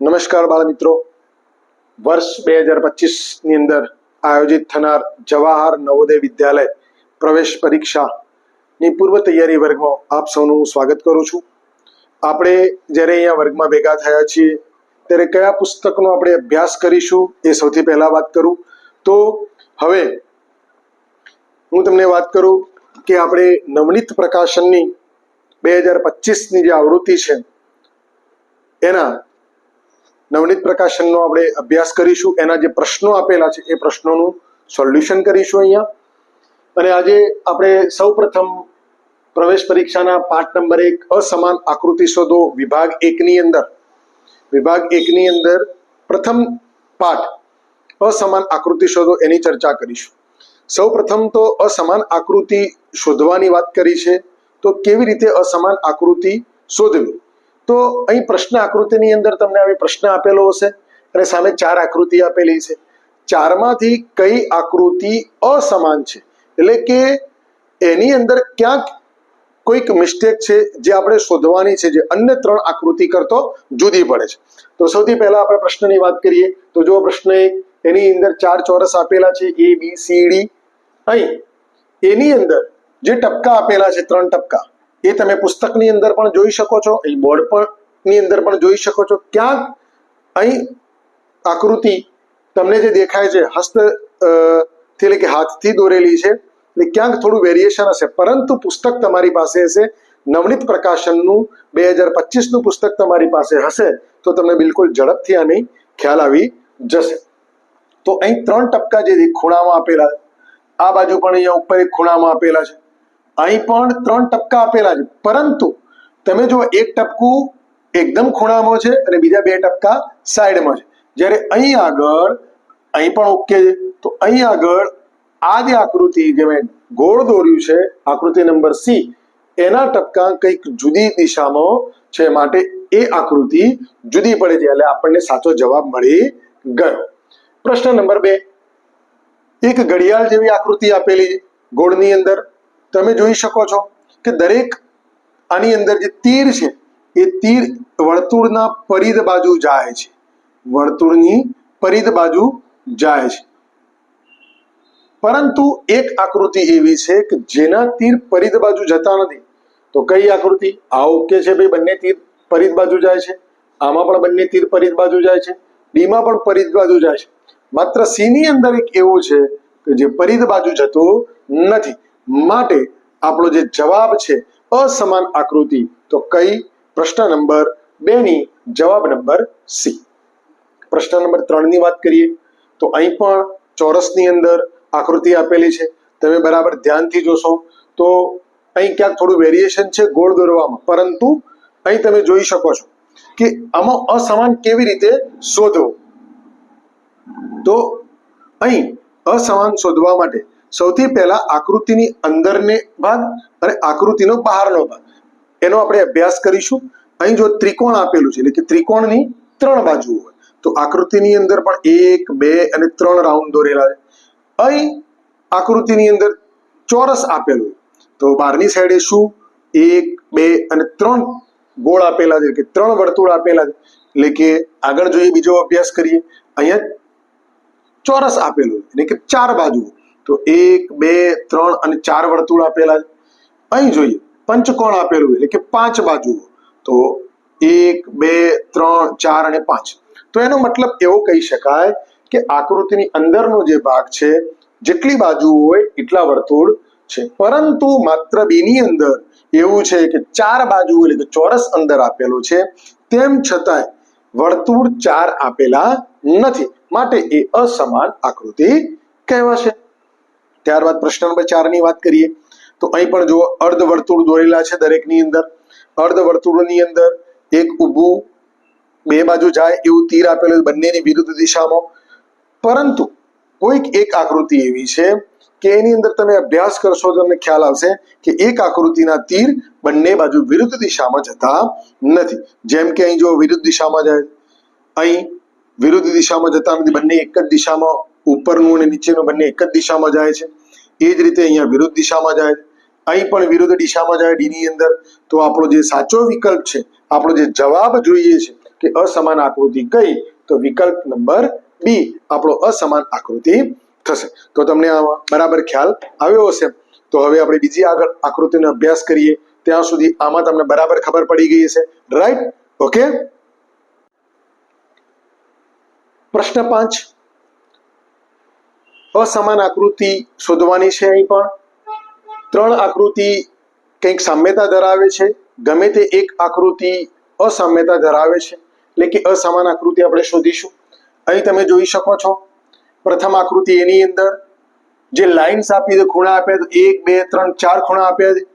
નમસ્કાર બાળ મિત્રો વર્ષ બે હજાર પચીસની અંદર આયોજિત થનાર જવાહર નવોદય વિદ્યાલય પ્રવેશ પરીક્ષાની પૂર્વ તૈયારી વર્ગમાં આપ સૌનું સ્વાગત કરું છું. આપણે જ્યારે અહીંયા વર્ગમાં ભેગા થયા છીએ, ત્યારે કયા પુસ્તકનો આપણે અભ્યાસ કરીશું એ સૌથી પહેલા વાત કરું. તો હવે હું તમને વાત કરું કે આપણે નવનીત પ્રકાશનની બે હજાર પચીસની જે આવૃત્તિ છે, એના નવનીત પ્રકાશનનો આપણે અભ્યાસ કરીશું. એના જે પ્રશ્નો આપેલા છે, એ પ્રશ્નોનું સોલ્યુશન કરીશું અહીંયા. અને આજે આપણે સૌ પ્રથમ પ્રવેશ પરીક્ષાના પાઠ નંબર એક, અસમાન આકૃતિ શોધો, વિભાગ એકની અંદર. વિભાગ એકની અંદર પ્રથમ પાઠ, અસમાન આકૃતિ શોધો, એની ચર્ચા કરીશું. સૌ પ્રથમ તો અસમાન આકૃતિ શોધવાની વાત કરી છે. તો કેવી રીતે અસમાન આકૃતિ શોધવી? તો અહીં પ્રશ્ન આકૃતિની અંદર તમને આવી પ્રશ્ન આપેલો હશે અને સામે ચાર આકૃતિ આપેલી છે. ચારમાંથી કઈ આકૃતિ અસમાન છે? એટલે કે એની અંદર ક્યાંક કોઈક મિસ્ટેક છે જે આપણે શોધવાની છે, જે અન્ય ત્રણ આકૃતિ કરતો જુદી પડે છે. તો સૌથી પહેલા આપણે પ્રશ્નની વાત કરીએ. તો જો પ્રશ્ન એની અંદર ચાર ચોરસ આપેલા છે એ બી સી ડી અહીં, એની અંદર જે ટપકા આપેલા છે, ત્રણ ટપકા એ તમે પુસ્તકની અંદર પણ જોઈ શકો છો અહીં બોર્ડ પણ ની અંદર પણ જોઈ શકો છો. ક્યાંક અહીં આકૃતિ તમને જે દેખાય છે, હસ્તથી એટલે કે હાથથી દોરેલી છે એટલે ક્યાંક થોડું વેરિએશન હશે. પરંતુ પુસ્તક તમારી પાસે હશે, નવનીત પ્રકાશનનું બે હજાર પચીસનું પુસ્તક તમારી પાસે હશે, તો તમને બિલકુલ ઝડપથી આની ખ્યાલ આવી જશે. તો અહીં ત્રણ ટપકા જે ખૂણામાં આપેલા આ બાજુ પણ અહીંયા ઉપર એક ખૂણામાં આપેલા છે. અહીં પણ ત્રણ ટપકા આપેલા છે. પરંતુ તમે જો એક ટપકું એકદમ ખૂણામાં છે અને બીજા બે ટપકા સાઈડમાં છે. જ્યારે અહીં આગળ, અહીં પણ ઓકે છે. તો અહીં આગળ આ જે આકૃતિ જે મેં ગોળ દોર્યું છે, આકૃતિ નંબર સી, એના ટપકા કંઈક જુદી દિશામાં છે. માટે એ આકૃતિ જુદી પડે છે. એટલે આપણને સાચો જવાબ મળી ગયો. પ્રશ્ન નંબર બે. એક ઘડિયાળ જેવી આકૃતિ આપેલી ગોળની અંદર. તમે જોઈ શકો છો કે દરેક આની અંદર જે તીર છે, એ તીર વર્તુળના પરિધ બાજુ જાય છે. વર્તુળની પરિધ બાજુ જાય છે. પરંતુ એક આકૃતિ એવી છે કે જેના તીર પરિધ બાજુ જતા નથી. તો કઈ આકૃતિ? આ ઓકે છે ભાઈ બંને તીર પરિધ બાજુ જાય છે? આમાં પણ બંને તીર પરિધ બાજુ જાય છે. ડીમાં પણ પરિધ બાજુ જાય છે. માત્ર સીની અંદર એક એવું છે કે જે પરિધ બાજુ જતું નથી. માટે આપણો જે જવાબ છે અસમાન આકૃતિ, તો કઈ? પ્રશ્ન નંબર બે ની જવાબ નંબર સી. પ્રશ્ન નંબર ત્રણની વાત કરીએ, તો અહીં પણ ચોરસની અંદર આકૃતિ આપેલી છે. તમે બરાબર ધ્યાનથી જોશો. તો અહીં ક્યાંક થોડું વેરિએશન છે ગોળ દોરવામાં. પરંતુ અહીં તમે જોઈ શકો છો કે આમાં અસમાન કેવી રીતે શોધવો. તો અહીં અસમાન શોધવા માટે સૌથી પહેલા આકૃતિની અંદરને ભાગ અને આકૃતિનો બહારનો ભાગ એનો આપણે અભ્યાસ કરીશું. અહીં જો ત્રિકોણ આપેલું છે, એટલે કે ત્રિકોણની ત્રણ બાજુ હોય, તો આકૃતિની અંદર પણ એક, બે અને ત્રણ રાઉન્ડ દોરેલા છે. અહીં આકૃતિની અંદર ચોરસ આપેલું તો બહારની સાઈડે શું? એક, બે અને ત્રણ ગોળ આપેલા છે કે ત્રણ વર્તુળ આપેલા છે. એટલે કે આગળ જોઈએ બીજો અભ્યાસ કરીએ. અહીંયા ચોરસ આપેલું એટલે કે ચાર બાજુ તો એક, બે, ત્રણ અને ચાર વર્તુળ આપેલા છે. અહીં જોઈએ, પંચકોણ આપેલું એટલે કે પાંચ બાજુઓ. તો એક, બે, ત્રણ, ચાર અને પાંચ. તો એનો મતલબ એવો કહી શકાય કે આકૃતિની અંદરનો જે ભાગ છે, જેટલી બાજુ હોય એટલા વર્તુળ છે. પરંતુ માત્ર બેની અંદર એવું છે કે ચાર બાજુ એટલે કે ચોરસ અંદર આપેલું છે, તેમ છતાંય વર્તુળ ચાર આપેલા નથી. માટે એ અસમાન આકૃતિ કહેવાશે. ત્યારબાદ પ્રશ્ન નંબર ચારની વાત કરીએ, તો અહીં પણ જુઓ, અર્ધ વર્તુળ દોરેલા છે દરેકની અંદર. અર્ધ વર્તુળની અંદર એક ઊભું બે બાજુ જાય એવું તીર આપેલું બંનેની વિરુદ્ધ દિશામાં. પરંતુ કોઈક એક આકૃતિ એવી છે કે એની અંદર તમે અભ્યાસ કરશો તમને ખ્યાલ આવશે કે એક આકૃતિના તીર બંને બાજુ વિરુદ્ધ દિશામાં જતા નથી. જેમ કે અહીં જો વિરુદ્ધ દિશામાં જાય. અહીં વિરુદ્ધ દિશામાં જતા નથી, બંને એક જ દિશામાં ઉપરનું અને નીચેનું બંને એક જ દિશામાં જાય છે. એ જ રીતે અહીંયા વિરુદ્ધ દિશામાં જાય અહીં પણ વિરુદ્ધ દિશામાં જાય ડી ની અંદર. તો આપણો જે સાચો વિકલ્પ છે, આપણો જે જવાબ જોઈએ છે કે અસમાન આકૃતિ કઈ, તો વિકલ્પ નંબર બી આપણો અસમાન આકૃતિ થશે. તો તમને આમાં બરાબર ખ્યાલ આવ્યો હશે. તો હવે આપણે બીજી આગળ આકૃતિનો અભ્યાસ કરીએ. ત્યાં સુધી આમાં તમને બરાબર ખબર પડી ગઈ હશે. રાઈટ ઓકે પ્રશ્ન પાંચ. અસમાન આકૃતિ શોધવાની છે અહીં પણ. ત્રણ આકૃતિ કંઈક સામ્યતા ધરાવે છે. ગમે તે એક આકૃતિ અસામ્યતા ધરાવે છે. એટલે કે અસમાન આકૃતિ આપણે શોધીશું. અહીં તમે જોઈ શકો છો. પ્રથમ આકૃતિ એની અંદર. જે લાઇન્સ આપી ખૂણા આપ્યા તો એક, બે, ત્રણ, ચાર ખૂણા આપ્યા છે.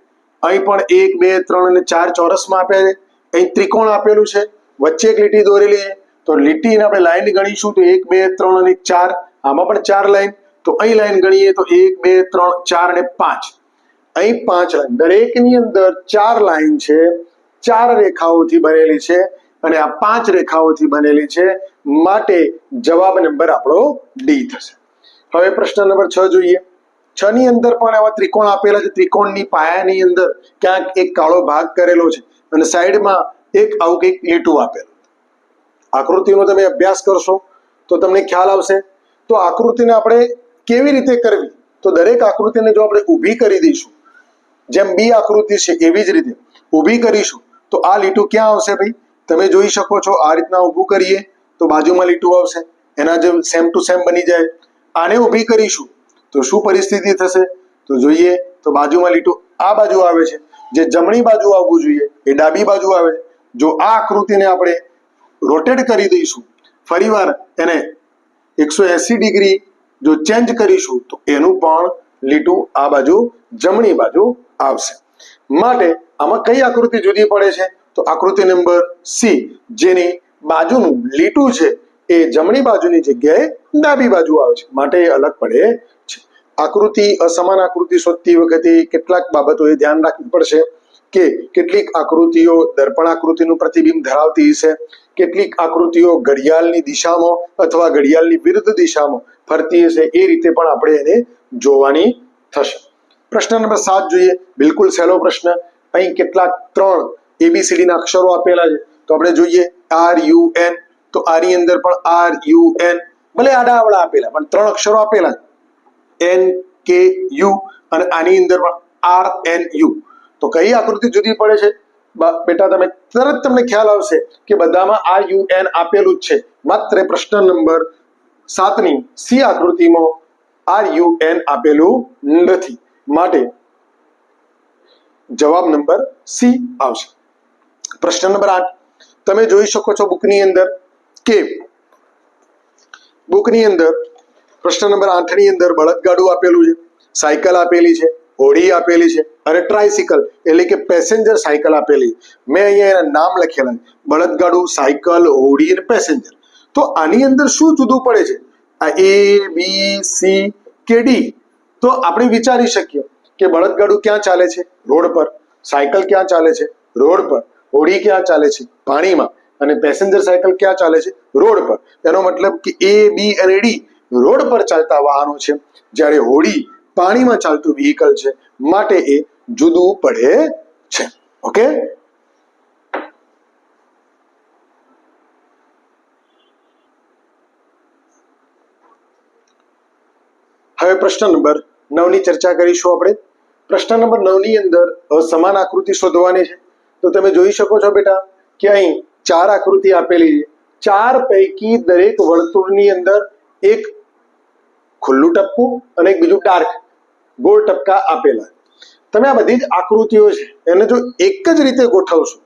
અહીં પણ એક, બે, ત્રણ અને ચાર ચોરસમાં આપ્યા છે. અહીં ત્રિકોણ આપેલું છે. વચ્ચે એક લીટી દોરેલી છે. તો લીટીને આપણે લાઇન ગણીશું તો એક, બે, ત્રણ અને ચાર. આમાં પણ ચાર લાઈન તો અહીં લાઈન ગણીએ તો એક, બે, ત્રણ, ચાર અને પાંચ. અહીં પાંચ લાઈન. દરેકની અંદર ચાર લાઈન છે. ચાર રેખાઓથી બનેલી છે અને આ પાંચ રેખાઓથી બનેલી છે. માટે જવાબ નંબર આપણો ડી થશે. હવે પ્રશ્ન નંબર છ જોઈએ. છ ની અંદર પણ આવા ત્રિકોણ આપેલા છે. ત્રિકોણની પાયાની અંદર ક્યાંક એક કાળો ભાગ કરેલો છે અને સાઈડમાં એક આવું કંઈક લીટું આપેલું. આકૃતિનો તમે અભ્યાસ કરશો તો તમને ખ્યાલ આવશે. તો આકૃતિને આપણે કેવી રીતે કરવી? તો દરેક આકૃતિને જો આપણે ઊભી કરી દઈશું, જેમ બી આકૃતિ છે એવી જ રીતે, ઊભી કરીશું, તો આ લીટું ક્યાં આવશે ભાઈ? તમે જોઈ શકો છો, આ રીતના ઊભું કરીએ, તો બાજુમાં લીટું આવશે, એના જેમ સેમ ટુ સેમ બની જાય. આને ઊભી કરીશું, તો શું પરિસ્થિતિ થશે? તો જોઈએ, તો બાજુમાં લીટું આ બાજુ આવે છે, જે જમણી બાજુ આવવું જોઈએ, એ ડાબી બાજુ આવે જો આ આકૃતિને આપણે રોટેટ કરી દઈશું, ફરીવાર એને એકસો એસી ડિગ્રી જો ચેન્જ કરીશું, તો એનું પણ લીટું આ બાજુ, જમણી બાજુ આવશે. માટે આમાં કઈ આકૃતિ જુદી પડે છે? તો આકૃતિ નંબર સી, જેની બાજુનું લીટું છે, એ જમણી બાજુની જગ્યાએ ડાબી બાજુ આવે છે. માટે એ અલગ પડે છે. આકૃતિ, અસમાન આકૃતિ શોધતી વખતે કેટલાક બાબતો એ ધ્યાન રાખવી પડશે કે કેટલીક આકૃતિઓ દર્પણ આકૃતિનું પ્રતિબિંબ ધરાવતી હશે કેટલીક આકૃતિઓ ઘડિયાળની દિશામાં અથવા ઘડિયાળની વિરુદ્ધ દિશામાં ફરતી હશે. એ રીતે પણ આપણે એને જોવાની થશે. પ્રશ્ન નંબર સાત જોઈએ. બિલકુલ સહેલો પ્રશ્ન. અહીં કેટલાક ત્રણ એબીસીડી ના અક્ષરો આપેલા છે. તો આપણે જોઈએ આર યુ એન તો આની અંદર પણ આર યુ એન ભલે આડા આવડા આપેલા, પણ ત્રણ અક્ષરો આપેલા એન કે યુ અને આની અંદર પણ આર એન યુ તો કઈ આકૃતિ જુદી પડે છે? બેટા, તમે તરત તમને ખ્યાલ આવશે કે બધામાં આ યુ એન આપેલું જ છે. માત્ર પ્રશ્ન નંબર સાતની સી આકૃતિમાં આર યુએન આપેલું નથી. માટે જવાબ નંબર સી આવશે. પ્રશ્ન નંબર આઠ. તમે જોઈ શકો છો બુકની અંદર કે બુકની અંદર પ્રશ્ન નંબર આઠની અંદર બળદગાડું આપેલું છે, સાયકલ આપેલી છે હોડી આપેલી છે અને ટ્રાયસિકલ એટલે કે પેસેન્જર સાયકલ આપેલી. મેં અહીંયા એના નામ લખેલા બળદગાડું, સાયકલ, હોડી અને પેસેન્જર તો આની અંદર શું જુદું પડે છે? આ એ બી સી કે ડી તો આપણે વિચારી શકીએ કે બળદગાડું ક્યાં ચાલે છે? રોડ પર. સાયકલ ક્યાં ચાલે છે? રોડ પર. હોડી ક્યાં ચાલે છે? પાણીમાં. અને પેસેન્જર સાયકલ ક્યાં ચાલે છે? રોડ પર. એનો મતલબ કે એ બી અને ડી રોડ પર ચાલતા વાહનો છે. જ્યારે હોડી પાણીમાં ચાલતું વ્હીકલ છે, માટે એ જુદું પડે છે. ઓકે હવે પ્રશ્ન નંબર નવની ચર્ચા કરીશું આપણે. પ્રશ્ન નંબર નવની અંદર સમાન આકૃતિ શોધવાની છે. તો તમે જોઈ શકો છો બેટા કે અહીં ચાર આકૃતિ આપેલી છે. ચાર પૈકી દરેક વર્તુળની અંદર એક ખુલ્લું ટપકું અને એક બીજું ડાર્ક, ગોળ ટપકા આપેલા. તમે આ બધી જ આકૃતિઓ છે, એને જો એક જ રીતે ગોઠવશો,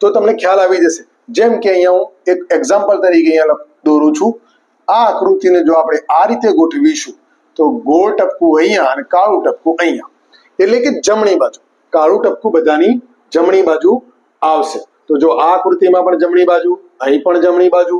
તો તમને ખ્યાલ આવી જશે. જેમ કે અહીંયા હું એક એક્ઝામ્પલ તરીકે અહીંયા દોરું છું. આ આકૃતિને જો આપણે આ રીતે ગોઠવીશું, તો ગોળ ટપકું અહીંયા અને કાળું ટપકું અહીંયા. એટલે કે જમણી બાજુ. કાળું ટપકું બધાની જમણી બાજુ આવશે. તો જો આ આકૃતિમાં પણ જમણી બાજુ, અહીં પણ જમણી બાજુ.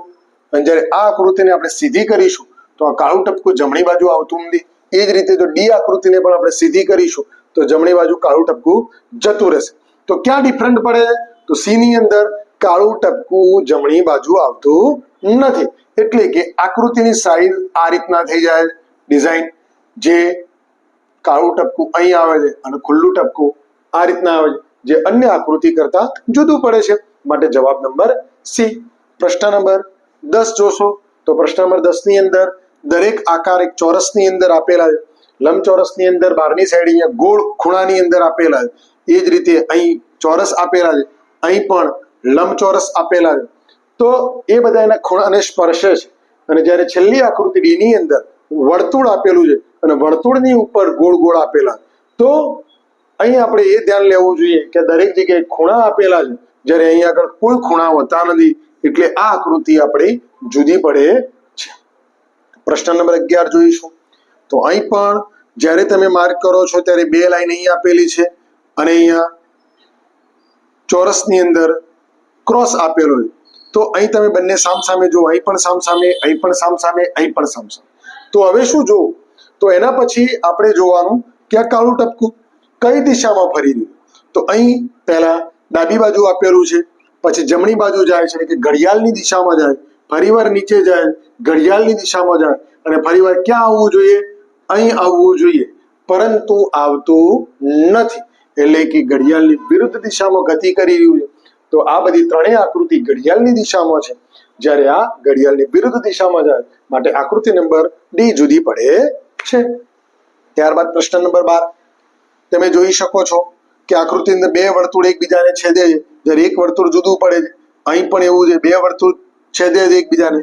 અને જ્યારે આ આકૃતિને આપણે સીધી કરીશું તો આ કાળું ટપકું જમણી બાજુ આવતું નથી. એ જ રીતે જો ડી આકૃતિને પણ આપણે સીધી કરીશું, તો જમણી બાજુ કાળું ટપકું જતું રહેશે. તો ક્યાં ડિફરન્ટ પડે? તો સી ની અંદર કાળું ટપકું જમણી બાજુ આવતું નથી. એટલે કે આકૃતિની સાઈઝ આ રીતના થઈ જાય. ડિઝાઇન જે કાળું ટપકું અહીં આવે છે અને ખુલ્લું ટપકું આ રીતના આવે છે. જે અન્ય આકૃતિ કરતા જુદું પડે છે. માટે જવાબ નંબર સી. પ્રશ્ન નંબર દસ જોશો. તો પ્રશ્ન નંબર દસની અંદર દરેક આકાર એક ચોરસની અંદર આપેલા છે. લંબચોરસની અંદર બહારની સાઈડ અહીંયા ગોળ ખૂણાની અંદર આપેલા છે. એ જ રીતે અહીં ચોરસ આપેલા છે. અહીં પણ લંબચોરસ આપેલા છે. તો એ બધા એના ખૂણાને સ્પર્શે છે. અને જ્યારે છેલ્લી આકૃતિ ડીની અંદર વર્તુળ આપેલું છે અને વર્તુળની ઉપર ગોળ ગોળ આપેલા તો અહીં આપણે એ ધ્યાન લેવું જોઈએ કે દરેક જગ્યાએ ખૂણા આપેલા છે. જ્યારે અહીં આગળ કોઈ ખૂણા હોતા નથી, એટલે આ આકૃતિ આપણી જુદી પડે પ્રશ્ન નંબર અગિયાર જોઈશું. તો અહીં પણ જ્યારે તમે માર્ક કરો છો ત્યારે બે લાઈન અહીં આપેલી છે અને અહીંયા ચોરસની અંદર ક્રોસ આપેલો હોય તો અહીં તમે બંને સામસામે જુઓ. અહીં પણ સામસામે, અહીં પણ સામસામે, અહીં પણ સામસામે. તો હવે શું જો તો એના પછી આપણે જોવાનું કે આ કાળું ટપકું કઈ દિશામાં ફરી રહ્યું? તો અહીં પહેલા ડાબી બાજુ આપેલું છે, પછી જમણી બાજુ જાય છે કે ઘડિયાળની દિશામાં જાય ફરીવાર નીચે જાય, ઘડિયાળની દિશામાં જાય અને ફરીવાર ક્યાં આવવું જોઈએ? અહીં આવવું જોઈએ. પરંતુ આવતું નથી. એટલે કે ઘડિયાળની વિરુદ્ધ દિશામાં ગતિ કરી રહ્યું છે. તો આ બધી ત્રણેય આકૃતિ ઘડિયાળની દિશામાં છે. જ્યારે આ ઘડિયાળની વિરુદ્ધ દિશામાં જાય, માટે આકૃતિ નંબર ડી જુદી પડે છે. ત્યારબાદ પ્રશ્ન નંબર બાર. તમે જોઈ શકો છો કે આકૃતિ અંદર બે વર્તુળ એકબીજાને છેદે છે. જ્યારે એક વર્તુળ જુદું પડે છે. અહીં પણ એવું છે, બે વર્તુળ છેદે છે એકબીજાને.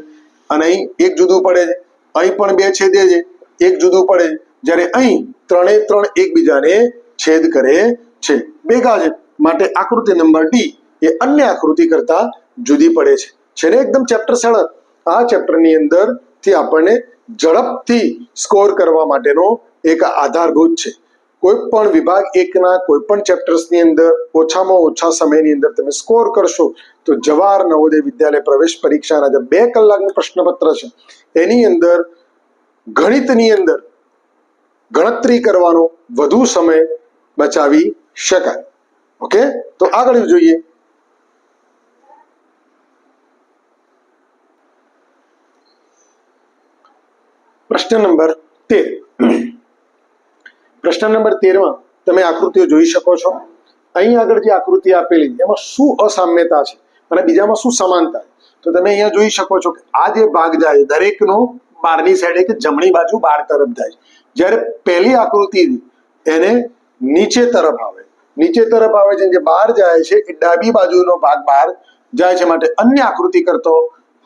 અને અહીં એક જુદું પડે છે. અહીં પણ બે છેદે છે. એક જુદું પડે છે. જ્યારે અહીં ત્રણે ત્રણ એકબીજાને છેદ કરે છે. ભેગા છે. માટે આકૃતિ નંબર ડી એ અન્ય આકૃતિ કરતા જુદી પડે છે. છે ને એકદમ ચેપ્ટર સરળ. આ ચેપ્ટરની અંદરથી આપણને ઝડપથી સ્કોર કરવા માટેનો એક આધારભૂત છે. કોઈ પણ વિભાગ એકના કોઈ પણ ચેપ્ટર્સની અંદર ઓછામાં ઓછા સમયની અંદર તમે સ્કોર કરશો, તો જવાહર નવોદય વિદ્યાલય પ્રવેશ પરીક્ષાના જે બે કલાકનું પ્રશ્નપત્ર છે, એની અંદર ગણિતની અંદર ગણતરી કરવાનો વધુ સમય બચાવી શકાય. ઓકે? તો આગળ જોઈએ. પ્રશ્ન નંબર તેર. પ્રશ્ન નંબર તેરમાં તમે આકૃતિઓ જોઈ શકો છો. અહીં આગળ જે આકૃતિ આપેલી, એમાં શું અસામ્યતા છે અને બીજામાં શું સમાનતા છે? તો તમે અહીંયા જોઈ શકો છો કે આ જે ભાગ જાય દરેકનો બહારની સાઈડે કે જમણી બાજુ બહાર તરફ જાય જ્યારે પહેલી આકૃતિ એને નીચે તરફ આવે. નીચે તરફ આવે છે જે બહાર જાય છે, એ ડાબી બાજુનો ભાગ બહાર જાય છે માટે અન્ય આકૃતિ કરતો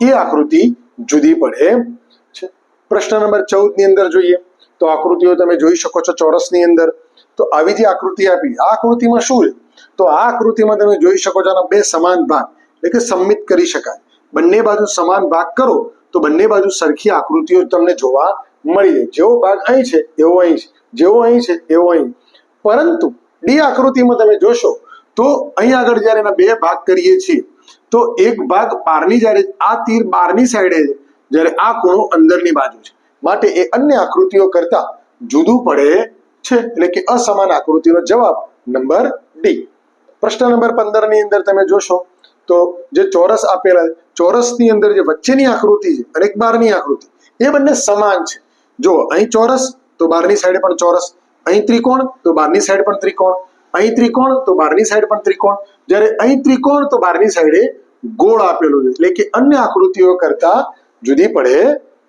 એ આકૃતિ જુદી પડે છે. પ્રશ્ન નંબર ચૌદની અંદર જોઈએ. તો આકૃતિઓ તમે જોઈ શકો છો ચોરસની અંદર. તો આવી જે આકૃતિ આપી. આ આકૃતિમાં શું છે? તો આ આકૃતિમાં તમે જોઈ શકો છો આના બે સમાન ભાગ. એટલે કે સંમિત કરી શકાય. બંને બાજુ સમાન ભાગ કરો, તો બંને બાજુ સરખી આકૃતિઓ તમને જોવા મળી જાય. જેવો ભાગ અહીં છે, એવો અહીં છે. જેવો અહીં છે, એવો અહીં. પરંતુ ડી આકૃતિમાં તમે જોશો, તો અહીં આગળ જ્યારે એના બે ભાગ કરીએ છીએ, તો એક ભાગ બહારની જ્યારે, આ તીર બહારની સાઈડે છે, જ્યારે આ ખૂણો અંદરની બાજુ છે. માટે એ અન્ય આકૃતિઓ કરતા જુદું પડે છે. એટલે કે અસમાન આકૃતિનો જવાબ નંબર ડી પ્રશ્ન નંબર પંદરની અંદર તમે જોશો તો જે ચોરસ આપેલા ચોરસની અંદર જે વચ્ચેની આકૃતિ છે અને એક બહારની આકૃતિ, એ બંને સમાન છે. જો અહીં ચોરસ તો બહારની સાઈડ પણ ચોરસ, અહીં ત્રિકોણ તો બહારની સાઈડ પણ ત્રિકોણ, અહીં ત્રિકોણ તો બહારની સાઈડ પણ ત્રિકોણ. જ્યારે અહીં ત્રિકોણ તો બહારની સાઈડે ગોળ આપેલું છે. એટલે કે અન્ય આકૃતિઓ કરતા જુદી પડે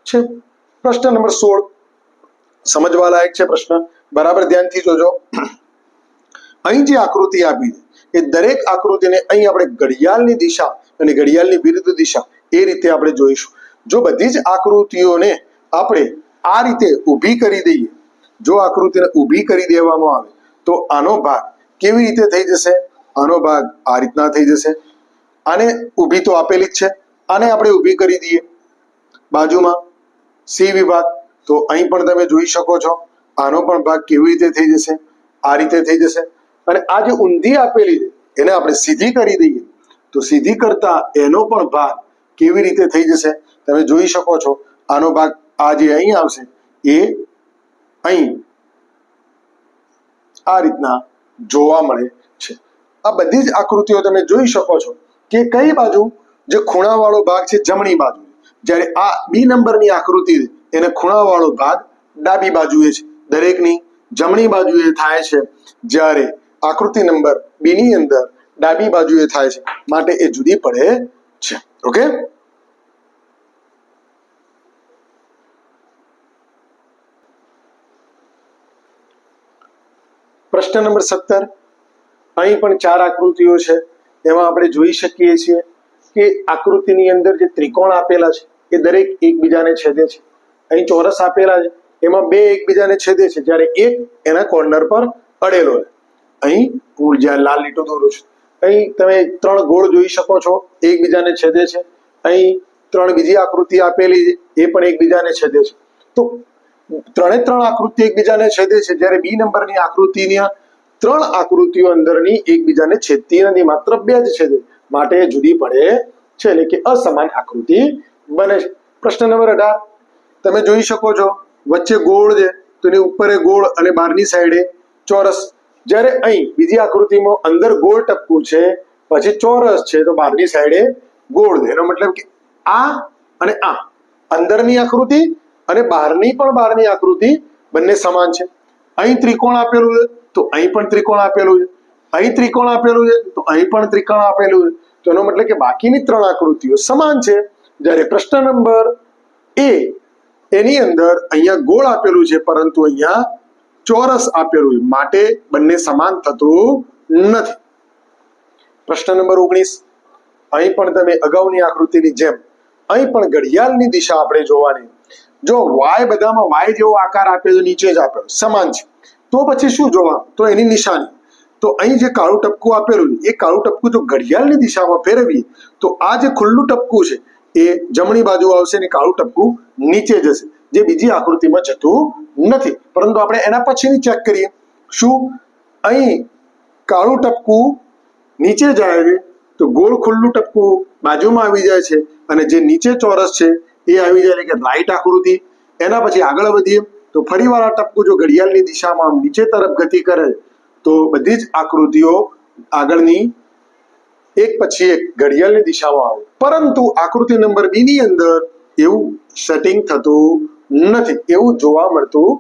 છે. પ્રશ્ન નંબર સોળ. સમજવા લાયક છે પ્રશ્ન. બરાબર, ધ્યાનથી જોજો. અહીં જે આકૃતિ આપી છે, એ દરેક આકૃતિને અહીં આપણે ઘડિયાળની દિશા અને ઘડિયાળની વિરુદ્ધ દિશા એ રીતે આપણે જોઈશું. જો બધી જ આકૃતિઓને આપણે આ રીતે ઊભી કરી દઈએ, જો આકૃતિને ઊભી કરી દેવામાં આવે, તો આનો ભાગ કેવી રીતે થઈ જશે? આનો ભાગ આ રીતના થઈ જશે. આને ઊભી તો આપેલી જ છે. આને આપણે ઊભી કરી દઈએ. બાજુમાં સી વિભાગ. તો અહીં પણ તમે જોઈ શકો છો, આનો પણ ભાગ કેવી રીતે થઈ જશે, આ રીતે થઈ જશે. અને આ જે ઊંધી આપેલી છે એને આપણે સીધી કરી દઈએ. તો સીધી કરતા એનો પણ ભાગ કેવી રીતે થઈ જશે, તમે જોઈ શકો છો. આનો ભાગ આ જે અહીં આવશે, એ અહીં આ રીતના જોવા મળે છે. આ બધી જ આકૃતિઓ તમે જોઈ શકો છો કે કઈ બાજુ જે ખૂણાવાળો ભાગ છે જમણી બાજુ. જ્યારે આ બી નંબરની આકૃતિ એને ખૂણાવાળો ભાગ ડાબી બાજુએ છે. દરેકની જમણી બાજુએ થાય છે જ્યારે આકૃતિ નંબર બી ની અંદર ડાબી બાજુએ થાય છે. માટે એ જુદી પડે છે. ઓકે? પ્રશ્ન નંબર સત્તર. અહીં પણ ચાર આકૃતિઓ છે. એમાં આપણે જોઈ શકીએ છીએ કે આકૃતિની અંદર જે ત્રિકોણ આપેલા છે, એ દરેક એકબીજાને છેદે છે. અહીં ચોરસ આપેલા છે, એમાં બે એકબીજાને છેદે છે, જ્યારે એક એના કોર્નર પર અડેલો છે. અહીં હું જ્યાં લાલ લીટો દોરું છું. અહીં તમે ત્રણ ગોળ જોઈ શકો છો, એકબીજાને છેદે છે. અહીં ત્રણ બીજી આકૃતિ આપેલી છે, એ પણ એકબીજાને છેદે છે. તો ત્રણે ત્રણ આકૃતિ એકબીજાને છેદે છે, જ્યારે બી નંબરની આકૃતિની ત્રણ આકૃતિઓ અંદરની એકબીજાને છેદતી નથી, માત્ર બે જ છેદે. માટે જુદી પડે છે, એટલે કે અસમાન આકૃતિ બને છે. પ્રશ્ન નંબર અઢાર. તમે જોઈ શકો છો, વચ્ચે ગોળ છે, તો એની ઉપર ગોળ અને બહારની સાઈડે ચોરસ. જ્યારે અહીં બીજી આકૃતિમાં અંદર ગોળ ટપકું છે, પછી ચોરસ છે, તો બહારની સાઈડે ગોળ છે. એનો મતલબ કે આ અને આ. અંદરની આકૃતિ અને બહારની પણ બહારની આકૃતિ બંને સમાન છે. અહીં ત્રિકોણ આપેલું છે, તો અહીં પણ ત્રિકોણ આપેલું છે. અહીં ત્રિકોણ આપેલું છે, તો અહીં પણ ત્રિકોણ આપેલું છે. તો એનો મતલબ કે બાકીની ત્રણ આકૃતિઓ સમાન છે. જ્યારે પ્રશ્ન નંબર એ એની અંદર અહીંયા ગોળ આપેલું છે, પરંતુ અહીંયા ચોરસ આપેલું છે. માટે બંને સમાન થતું નથી. પ્રશ્ન નંબર ઓગણીસ. અહીં પણ તમે અગાઉની આકૃતિની જેમ, અહીં પણ ઘડિયાળની દિશા આપણે જોવાની. જો વાય બધામાં વાય જેવો આકાર આપેલો નીચે જ આપ્યો સમાન છે. તો પછી શું જોવા તો એની નિશાની. તો અહીં જે કાળું ટપકું આપેલું એ કાળું ટપકું જો ઘડિયાળની દિશામાં ફેરવીએ, તો આ જે ખુલ્લું ટપકું છે, એ જમણી બાજુ આવશે ને કાળું ટપકું નીચે જશે, જે બીજી આકૃતિમાં જતું નથી. પરંતુ આપણે એના પછીની ચેક કરીએ. શું? અહીં કાળું ટપકું નીચે જાય છે તો ગોળ ખુલ્લું ટપકું બાજુમાં આવી જાય છે, અને જે નીચે ચોરસ છે, એ આવી જાય કે રાઈટ આકૃતિ. એના પછી આગળ વધીએ, તો ફરીવાર આ ટપકું જો ઘડિયાળની દિશામાં નીચે તરફ ગતિ કરે તો બધી જ આકૃતિઓ આગળની એક પછી એક ઘડિયાળની દિશામાં આવે. પરંતુ આકૃતિ નંબર બી ની અંદર એવું સેટિંગ થતું નથી, એવું જોવા મળતું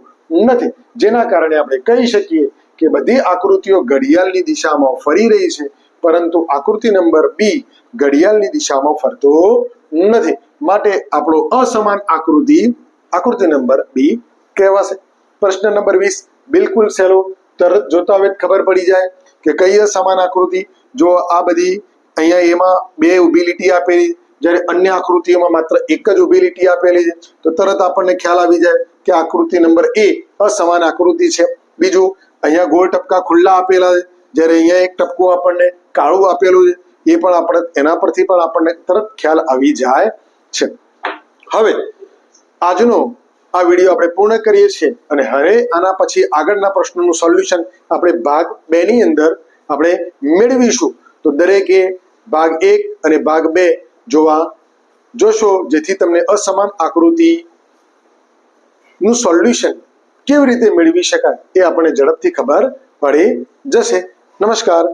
નથી. જેના કારણે આપણે કહી શકીએ કે બધી આકૃતિઓ ઘડિયાળની દિશામાં ફરી રહી છે, પરંતુ આકૃતિ નંબર બી ઘડિયાળની દિશામાં ફરતો નથી. માટે આપણો અસમાન આકૃતિ આકૃતિ નંબર બી કહેવાશે. પ્રશ્ન નંબર વીસ, બિલકુલ સહેલો. તરત જોતા હવે ખબર પડી જાય કે કઈ અસમાન આકૃતિ. જો આ બધી અહીંયા એમાં બે ઊભી લીટી આપેલી, જ્યારે અન્ય આકૃતિઓમાં માત્ર એક જ ઊભી લીટી આપેલી છે, તો તરત આપણને ખ્યાલ આવી જાય કે આકૃતિ નંબર એ અસમાન આકૃતિ છે. બીજું, અહીંયા ગોળ ટપકા ખુલ્લા આપેલા છે, જ્યારે અહીંયા એક ટપકું આપણને કાળું આપેલું છે. એ પણ આપણે, એના પરથી પણ આપણને તરત ખ્યાલ આવી જાય છે. હવે, આજનો આ વીડિયો આપણે પૂર્ણ કરીએ છીએ અને હવે આના પછી આગળના પ્રશ્નોનું સોલ્યુશન આપણે ભાગ બે ની અંદર આપણે મેળવીશું. તો દરેકે ભાગ એક અને ભાગ બે જોવા જોશો, જેથી તમને અસમાન આકૃતિ નું સોલ્યુશન કેવી રીતે મેળવી શકાય એ આપણને ઝડપથી ખબર પડી જશે. નમસ્કાર.